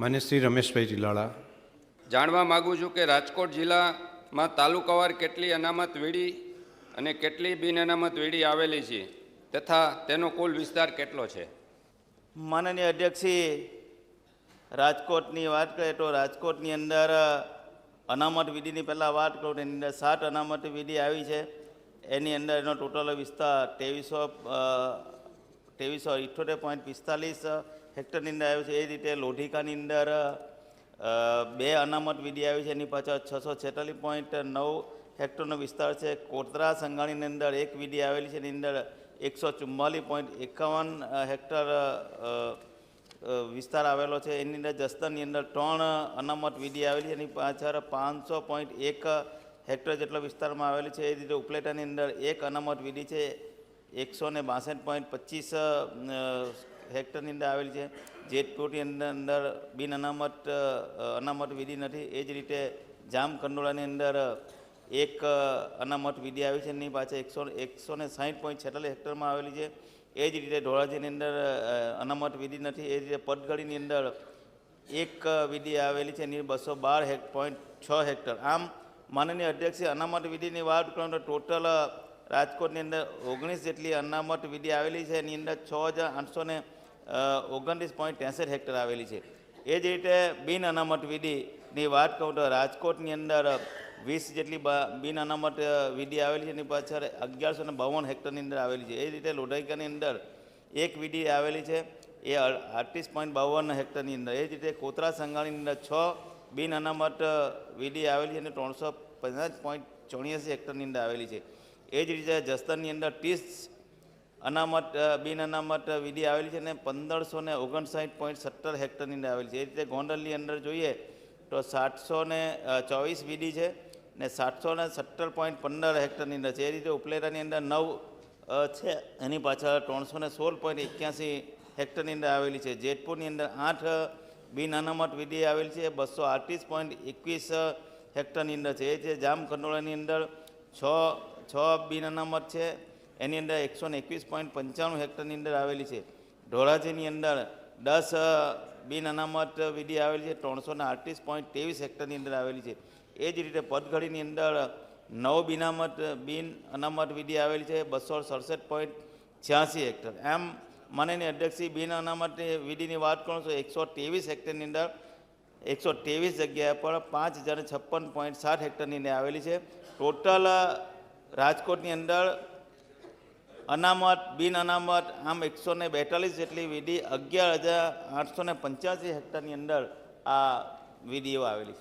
માન્ય શ્રી રમેશભાઈ ટીલાળા જાણવા માગું છું કે રાજકોટ જિલ્લામાં તાલુકાવાર કેટલી અનામત વીડી અને કેટલી બિન અનામત વીડી આવેલી છે તથા તેનો કુલ વિસ્તાર કેટલો છે? માનનીય અધ્યક્ષી રાજકોટની વાત કરીએ તો રાજકોટની અંદર અનામત વિધિની પહેલાં વાત કરું તો એની અંદર સાત અનામત વિધિ આવી છે. એની અંદર એનો ટોટલ વિસ્તાર ત્રેવીસો ત્રેવીસો ઇઠ્ઠોતેર પોઈન્ટ પિસ્તાલીસ હેક્ટરની અંદર આવ્યું છે. એ રીતે લોઢિકાની અંદર બે અનામત વિધિ આવી છે. એની પાછળ છસો છેતાલીસ પોઈન્ટ નવ હેક્ટરનો વિસ્તાર છે. કોટરા સંઘાણીની અંદર એક વિધિ આવેલી છે. એની અંદર એકસો ચુમ્માલીસ પોઈન્ટ એકાવન હેક્ટર વિસ્તાર આવેલો છે. એની અંદર જસ્તરની અંદર ત્રણ અનામત વિધિ આવેલી એની પાછળ પાંચસો પોઈન્ટ એક હેક્ટર જેટલો વિસ્તારમાં આવેલી છે. એ રીતે ઉપલેટાની અંદર એક અનામત વિધિ છે. એકસો ને બાસઠ પોઈન્ટ પચીસ હેક્ટરની અંદર આવેલી છે. જેતપુરની અંદર અંદર બિન અનામત અનામત વિધિ નથી. એ જ રીતે જામ કંડોળાની અંદર એક અનામત વિધિ આવી છે. એની પાછળ એકસો એકસો ને સાહીઠ પોઈન્ટ છેતાલીસ હેક્ટરમાં આવેલી છે. એ જ રીતે ધોળાજીની અંદર અનામત વિધિ નથી. એ જ રીતે પટગડીની અંદર એક વિધિ આવેલી છે. એની બસો બાર હેક, પોઈન્ટ છ હેક્ટર. આમ માનનીય અધ્યક્ષે અનામત વિધિની વાત કરું તો ટોટલ રાજકોટની અંદર ઓગણીસ જેટલી અનામત વિધિ આવેલી છે. એની અંદર છ હજાર આઠસો ને ઓગણત્રીસ પોઈન્ટ ત્રેસઠ હેક્ટર આવેલી છે. એ જ રીતે બિન અનામત વિધિની વાત કહું તો રાજકોટની અંદર વીસ જેટલી બિન અનામત વિધિ આવેલી છે, એની પાછળ અગિયારસો ને બાવન હેક્ટરની અંદર આવેલી છે. એ રીતે લોઢાઈકાની અંદર એક વિધિ આવેલી છે, એ આડત્રીસ પોઈન્ટ બાવન હેક્ટરની અંદર. એ જ રીતે કોતરા સંઘાણીની અંદર છ બિન અનામત વિધિ આવેલી છે, અને ત્રણસો પચાસ પોઈન્ટ ચોર્યાસી હેક્ટરની અંદર આવેલી છે. એ જ રીતે જસ્તરની અંદર ત્રીસ અનામત બિન અનામત વિધિ આવેલી છે અને પંદરસો ને ઓગણસાઠ પોઈન્ટ સત્તર હેક્ટરની અંદર આવેલી છે. એ રીતે ગોંડલની અંદર જોઈએ તો સાતસો ને ચોવીસ વિધિ છે ને સાતસો ને સત્તર પોઈન્ટ પંદર હેક્ટરની અંદર છે. એ રીતે ઉપલેટાની અંદર નવ છે. એની પાછળ ત્રણસો ને સોળ પોઈન્ટ એક્યાસી હેક્ટરની અંદર આવેલી છે. જેતપુરની અંદર આઠ બિન અનામત વિધિ આવેલી છે. બસો આડત્રીસ પોઈન્ટ એકવીસ હેક્ટરની અંદર છે. એ છે જામકંડોળાની અંદર છ છ બિન અનામત છે. એની અંદર એકસો ને એકવીસ પોઈન્ટ પંચાણું હેક્ટરની અંદર આવેલી છે. ધોળાજીની અંદર દસ બિન અનામત વિધિ આવેલી છે. ત્રણસો ને આડત્રીસ પોઈન્ટ ત્રેવીસ હેક્ટરની અંદર આવેલી છે. એ જ રીતે પદઘડીની અંદર નવ બિનામત, બિન અનામત વિધિ આવેલી છે. બસો સડસઠ પોઈન્ટ છ્યાસી હેક્ટર. એમ માનનીય અધ્યક્ષી બિન અનામત વિધિની વાત કરું છું, એકસો ત્રેવીસ હેક્ટરની અંદર, એકસો ત્રેવીસ જગ્યા પર પાંચ હજાર છપ્પન પોઈન્ટ સાત હેક્ટરની આવેલી છે. ટોટલ રાજકોટની અંદર અનામત, બિન અનામત, આમ એકસો ને બેતાલીસ જેટલી વિધિ અગિયાર હજાર આઠસો ને પંચ્યાસી હેક્ટરની અંદર આ વિધિઓ આવેલી છે.